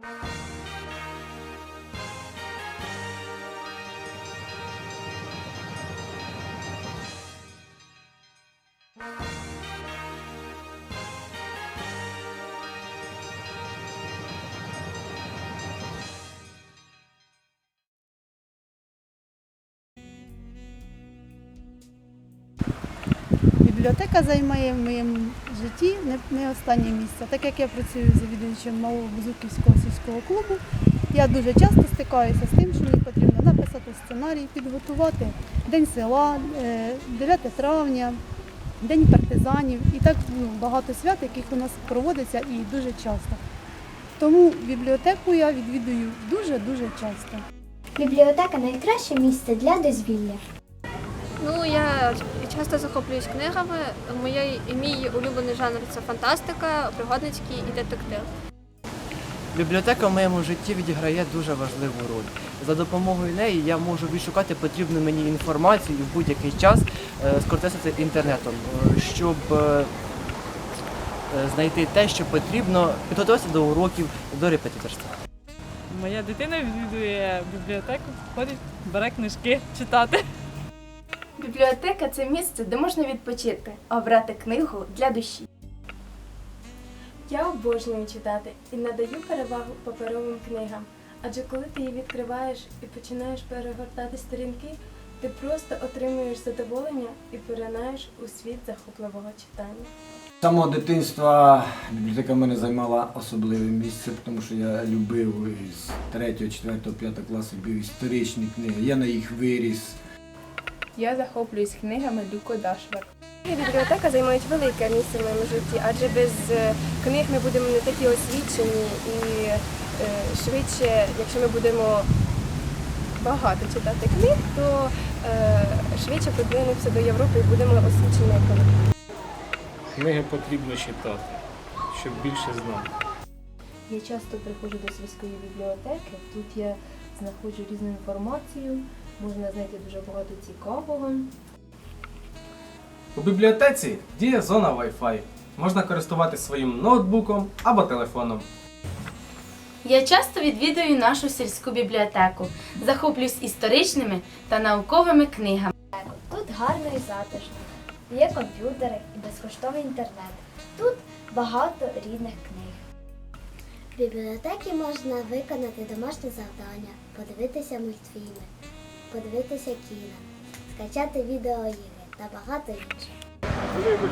you Бібліотека займає в моєму житті не, останнє місце. Так як я працюю завідувачем малого Бузуківського сільського клубу, я дуже часто стикаюся з тим, що мені потрібно написати сценарій, підготувати День села, е, 9 травня, День партизанів і так ну, багато свят, яких у нас проводиться і дуже часто. Тому бібліотеку я відвідую дуже-дуже часто. Бібліотека найкраще місце для дозвілля. Ну, я часто захоплююсь книгами. Моє, мій улюблений жанр це фантастика, пригодницький і детектив. Бібліотека в моєму житті відіграє дуже важливу роль. За допомогою неї я можу відшукати потрібну мені інформацію і в будь-який час е, скористатися інтернетом, е, щоб е, знайти те, що потрібно, підготуватися до уроків, до репетиторства. Моя дитина відвідує бібліотеку, ходить, бере книжки читати. Бібліотека це місце, де можна відпочити, обрати книгу для душі. Я обожнюю читати і надаю перевагу паперовим книгам. Адже коли ти її відкриваєш і починаєш перегортати сторінки, ти просто отримуєш задоволення і пиринаєш у світ захопливого читання. З самого дитинства бібліотека мене займала особливе місце, тому що я любив із 3, 4, 5 класу любив історичні книги. Я на їх виріс. Я захоплююсь книгами Люко Дашвар. Бібліотека займає велике місце в моєму житті, адже без е, книг ми будемо не такі освічені і е, швидше, якщо ми будемо багато читати книг, то е, швидше подвинемося до Європи і будемо освічені економіки. Книги потрібно читати, щоб більше знати. Я часто приходжу до сільської бібліотеки. Тут я знаходжу різну інформацію, можна знайти дуже багато цікавого. У бібліотеці діє зона Wi-Fi. Можна користуватися своїм ноутбуком або телефоном. Я часто відвідую нашу сільську бібліотеку, захоплююсь історичними та науковими книгами. Тут гарно і затишно. Є комп'ютери і безкоштовний інтернет. Тут багато рідних книг. В бібліотеці можна виконати домашні завдання, подивитися мультфільми, подивитися кіно, скачати відеоігри та багато інших.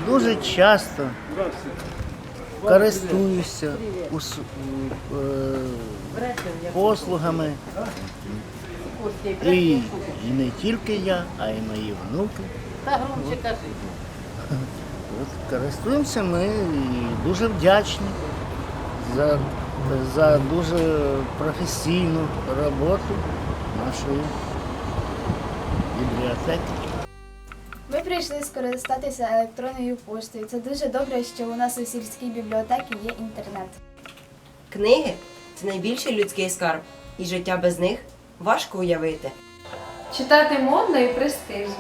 Дуже часто користуюся ус- е, послугами. І, і не тільки я, а й мої внуки. От, користуємося ми і дуже вдячні за, за дуже професійну роботу нашої бібліотеки. Ми прийшли скористатися електронною поштою. Це дуже добре, що у нас у сільській бібліотеці є інтернет. Книги це найбільший людський скарб, і життя без них важко уявити. Читати модно і престижно.